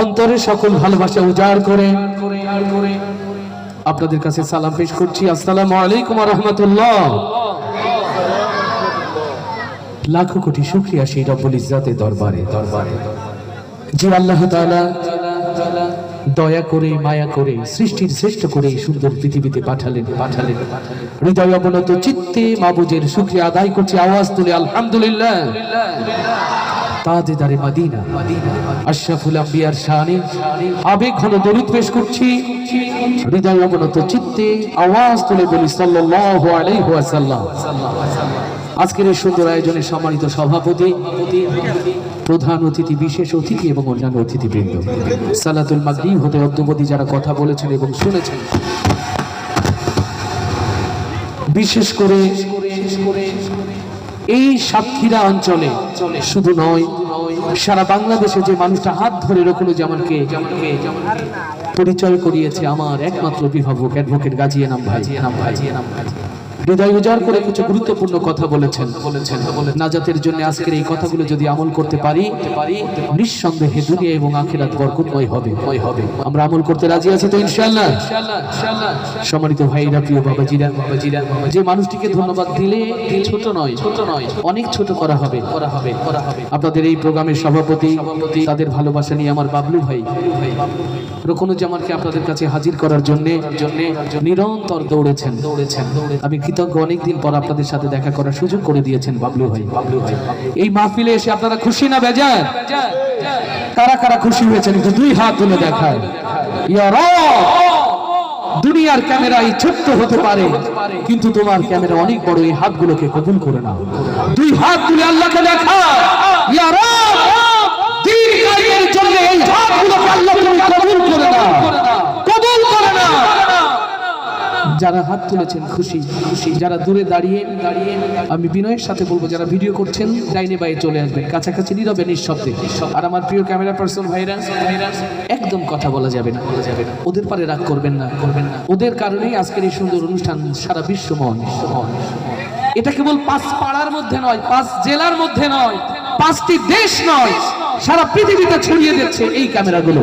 অন্তরে সকল ভালোবাসা উজাড় করে। আপনাদের কাছে সালাম পেশ করছি। আসসালামু আলাইকুম রহমতুল্লাহ। লাখো কোটি শুক্রিয়া সেই রব্বুল ইজ্জাতের দরবারে। দরবারে যে আল্লাহ তাআলা দয়া করে, মায়া করে, সৃষ্টির শ্রেষ্ঠ করে সুন্দর পৃথিবীতে পাঠালেন পাঠালেন। হৃদয় অবনত চিত্তে মাবুজের শুক্রিয়া আদায় করছি। আওয়াজ তুলে আলহামদুলিল্লাহ। তাজেদারে মাদিনা। আশরাফুল আম্বিয়ার শানে আবেগ ঘন দরুদ পেশ করছি। হৃদয় অবনত চিত্তে আওয়াজ তুলে বলি সাল্লাল্লাহু আলাইহি ওয়াসাল্লাম। আজকের এই সুন্দর আয়োজনে সম্মানিত সভাপতি, প্রধান অতিথি, বিশেষ অতিথি এবং অন্যান্য অতিথিবৃন্দ। সালাতুল মাগরিব হতে অদ্যবধি যারা কথা বলেছেন এবং শুনেছেন। বিশেষ করে এই সাতক্ষীরা অঞ্চলে শুধু নয়, সারা বাংলাদেশে যে মানুষটা হাত ধরে রকম জামানকে পরিচয় করিয়েছে আমার একমাত্র অভিভাবক অ্যাডভোকেট গাজিয়ে নাম ভাই নাম ভাই নাম ভাই। হৃদয় উজাড় করে কিছু গুরুত্বপূর্ণ কথা বলেছেন। নাজাতের জন্য আজকের এই কথাগুলো যদি আমল করতে পারি, নিঃসন্দেহে দুনিয়া এবং আখেরাত বরকতময় হবে। হবে আমরা আমল করতে রাজি আছি তো ইনশাআল্লাহ? সম্মানিত ভাইরা, প্রিয় বাবাজিরা বাবাজিরা যে মানুষটিকে ধন্যবাদ দিলে ছোট নয় ছোট নয়, অনেক ছোট করা হবে। করা হবে করা হবে আপনাদের এই প্রোগ্রামের সভাপতি, তাদের ভালোবাসা নিয়ে আমার বাবলু ভাই, রকনুজ্জামানকে আপনাদের কাছে হাজির করার জন্য নিরন্তর দৌড়েছেন। দৌড়েছেন দৌড়ে আমি কৃতজ্ঞ অনেকদিন পর আপনাদের সাথে দেখা করার সুযোগ করে দিয়েছেন বাবলু ভাই। বাবলু ভাই এই মাহফিলে এসে আপনারা খুশি না বেজার? কারা কারা খুশি হয়েছেন একটু দুই হাত তুলে দেখায় দুনিয়ার ক্যামেরা এই ছোট্ট হতে পারে, কিন্তু তোমার ক্যামেরা অনেক বড়, এই হাতগুলোকে কবুল করে নাও। দুই হাত তুলে আল্লাহকে দেখা জন্য এই হাতগুলোকে আল্লাহ তুমি কবুল করে নাও। যারা হাত তুলেছেন খুশি খুশি যারা দূরে দাঁড়িয়ে দাঁড়িয়ে আমি বিনয়ের সাথে বলব, যারা ভিডিও করছেন, ডাইনে বাইরে চলে আসবেন, কাছাকাছি নীরবে, নিঃশব্দে। আর আমার প্রিয় ক্যামেরা পার্সন ভাইরা ভাইরা একদম কথা বলা যাবে না। বলা যাবে না ওদের পারে রাগ করবেন না। করবেন না ওদের কারণেই আজকের এই সুন্দর অনুষ্ঠান সারা বিশ্বময় বিশ্বময় এটা কেবল পাঁচ পাড়ার মধ্যে নয়, পাঁচ জেলার মধ্যে নয়, পাঁচটি দেশ নয়, সারা পৃথিবীতে ছড়িয়ে দিচ্ছে এই ক্যামেরাগুলো।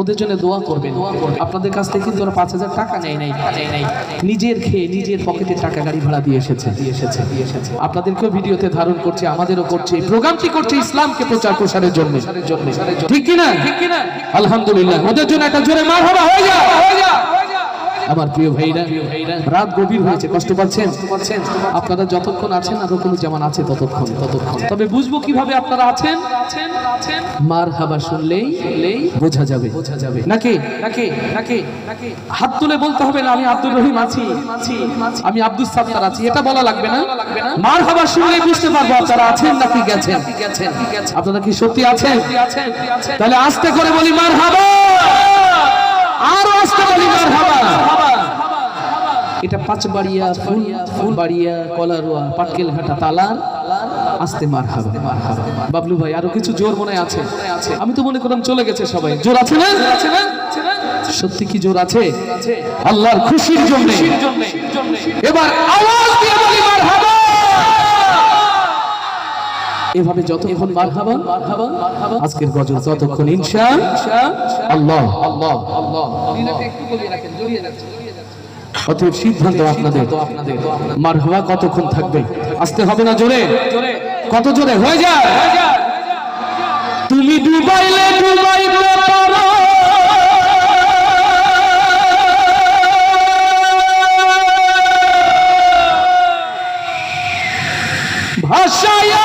ওদের জন্য দোয়া করবে দোয়া করবে আপনাদের কাছ থেকে কিন্তু ওরা পাঁচ হাজার টাকা নেয় নাই। নাই নিজের খেয়ে নিজের পকেটে টাকা গাড়ি ভাড়া দিয়ে এসেছে। দিয়ে এসেছে দিয়ে এসেছে আপনাদেরকেও ভিডিওতে ধারণ করছে, আমাদেরও করছে প্রোগ্রামটি করছে ইসলামকে প্রচার প্রসারের জন্য। ঠিক কিনা? ঠিক কিনা আলহামদুলিল্লাহ। ওদের জন্য একটা জোরে মার হয়ে যা হয়ে যা আমার প্রিয় ভাইরা, রাত গভীর হয়েছে, কষ্ট পাচ্ছেন? আপনারা যতক্ষণ আছেন, আর কোনো যেমন আছে ততক্ষণ ততক্ষণ। তবে বুঝব কীভাবে আপনারা আছেন? মার হাবা শুনলেই শুনলেই বোঝা যাবে। বোঝা যাবে নাকি? নাকি? নাকি নাকি হাত তুলে বলতে হবে না, আমি আব্দুর রহিম আছি। আমি আব্দুল সাত্তার আছি, এটা বলা লাগবে না। মার হাবা শুনলেই বুঝতে পারব আপনারা আছেন নাকি গেছেন। আপনারা কি সত্যি আছেন? তাহলে আস্তে করে বলি মার হাবা আরও আসতে বলি মার হাবা এটা পাঁচবাড়িয়া ফুল ফুলবাড়িয়া কলারুয়া পাটকেল ঘাটা তালার আসতে মার বাবলু ভাই আরও কিছু জোর মনে আছে? আমি তো মনে করলাম চলে গেছে সবাই। জোর আছে না? সত্যি কি জোর আছে? আল্লাহর খুশির জন্য। এবার আওয়াজ দিয়ে বলি মার হাবা এভাবে যতক্ষণ মার হাবা আজকের গজল ততক্ষণ ইনশা আল্লাহ। আল্লাহ আল্লাহ অতএব সিদ্ধান্ত আপনাদের। মার হাওয়া কতক্ষণ থাকবে? আসতে হবে না জোরে? কত জোরে? হয়ে যায়। তুমি ডুবাইলে ডুবাইতে পারো। ভাষায়া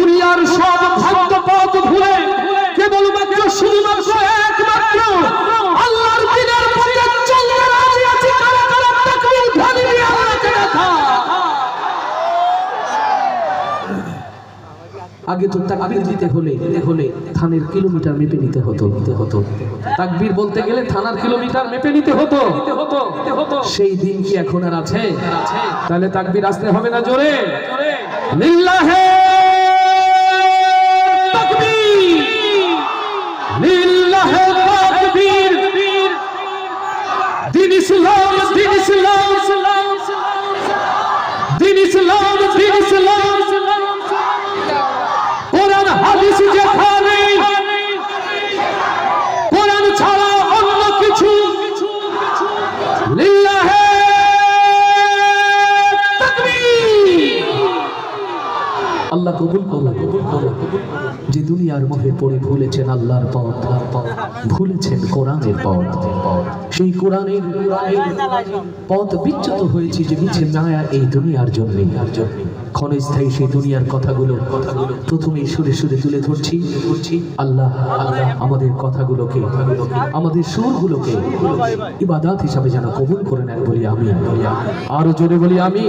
আগে তো তাকবীর দিতে হলে হলে থানের কিলোমিটার মেপে নিতে হতো। নিতে হতো। তাকবীর বলতে গেলে থানার কিলোমিটার মেপে নিতে হতো। নিতে হতো সেই দিন কি এখন আর আছে? তাহলে তাকবীর আসতে হবে না জোরে। লিল্লাহে! যে দুনিয়ার মোহে পড়ে ভুলেছেন আল্লাহর পথ ভুলেছেন কোরআনের পথ। সেই কোরআনের পথ বিচ্যুত হয়েছে যে মিছে মায়া এই দুনিয়ার জন্য। ক্ষণস্থায়ী সেই দুনিয়ার কথাগুলো সুরে সুরে তুলে ধরছি। ধরছি আল্লাহ আল্লাহ আমাদের কথাগুলোকে, আমাদের ইবাদাত হিসাবে যেন কবুল করে নেন বলি আমি আরও জোরে বলি আমি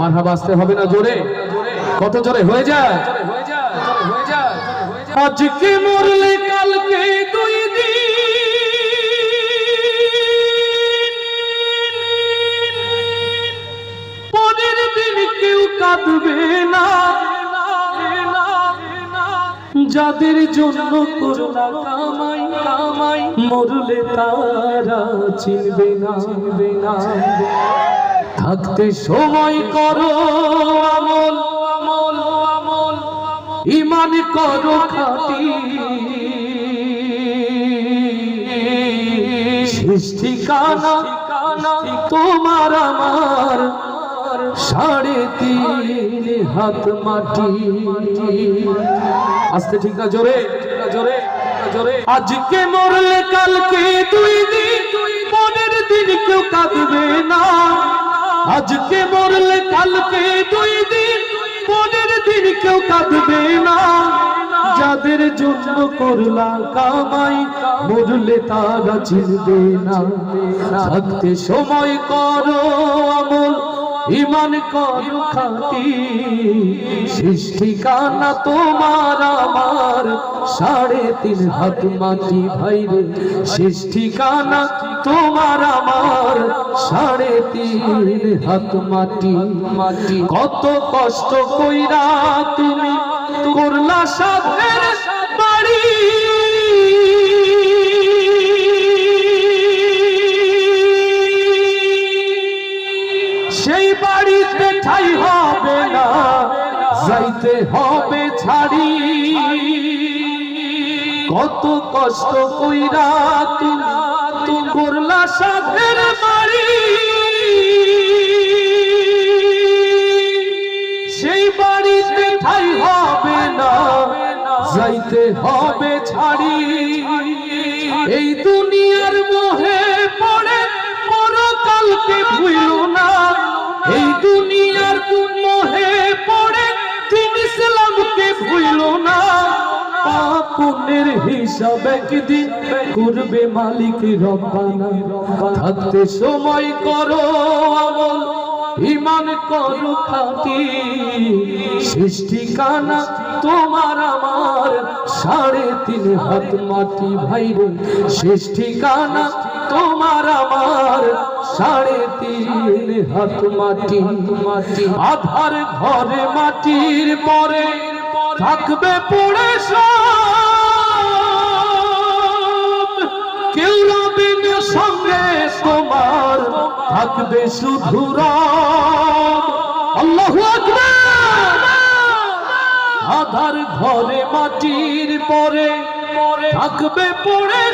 মারহাবা আসতে হবে না জোরে। কত জোরে হয়ে যায়? আজকে মরলে কালকে দুই দিন। পরের দিন কেউ কাঁদবে না, যাদের জন্য করোনা কামাই কামাই, মরলে তারা চিনবে না চিনবে না। থাকতে সময় করো আমল। ইমান করো খাটি। শেষ ঠিকানা তোমার আমার সাড়ে তিন হাত মাটি। আস্তে ঠিক না, জোরে জোরে জোরে। আজকে মরলে কালকে দিন, পরের দিন কেউ কাঁদবে না। আজকে মরলে কালকে দুই দিন দিন কেউ কাঁদবে না। যাদের জন্য করলা কামাই, মরলে তারা চিনবে না। থাকতে সময় করো আমল ইমান করো খাটি শেষ ঠিকানা তোমার আমার। সাড়ে তিন হাত মাটি ভাইরে শেষ ঠিকানা তোমার আমার। সাড়ে তিন হাত মাটি মাটি, কত কষ্ট কইরা তুমি করলা সাধের যাইতে হবে ছাড়ি। কত কষ্ট কইরা তুমি করলা সাধের মারি সেই বাড়িতে ঠাই হবে না, যাইতে হবে পাপুনের হিসাব একদিন করবে মালিক রব্বানা। থাকতে সময় করো আমল ইমান করো খাটি। শেষ ঠিকানা তোমার আমার, সাড়ে তিন হাত মাটি ভাইরে শেষ ঠিকানা তোমার আমার, সাড়ে তিন হাত মাটি মাটি। আধার ঘরে মাটির পরে থাকবে পড়ে সব। কেউ রবে সঙ্গে তোমার থাকবে আল্লাহ আধার ঘরে মাটির পরে থাকবে পড়ে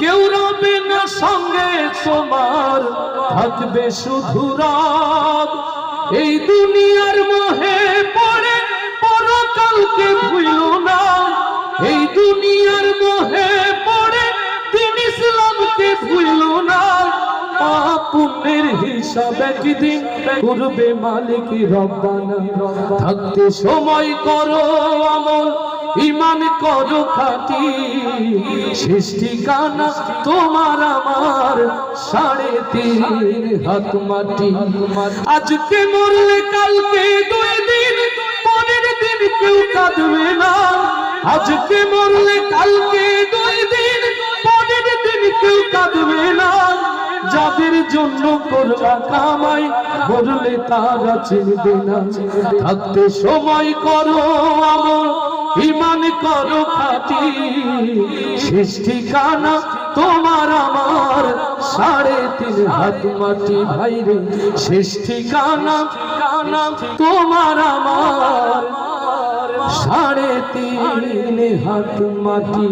কেউ রবে না সঙ্গে তোমার থাকবে শুধু এই দুনিয়ার দুনিয়ার মোহে পড়ে, দিন ইসলামকে ভুলো না। পুণ্যের হিসাব একদিন করবে মালিক রব্বানা থাকতে সময় করো আমল ইমান করো খাটি। সৃষ্টি ঠিকানা তোমার আমার, সাড়ে তিন হাত মাটি। আজকে মরলে কালকে দুই দিন, পরের দিন কেউ কাঁদবে না। আজকে মরলে কালকে দুই দিন, পরের দিন কেউ কাঁদবে না। যাদের জন্য করবা কামাই, করলে তারা চিনবে না। থাকতে সময় করো আমল ইমান করো খাটি। শেষ ঠিকানা তোমার আমার, সাড়ে তিন হাত মাটি। ভাইরে, শেষ ঠিকানা ঠিকানা তোমার আমার। সাড়ে তিন হাত মাটি।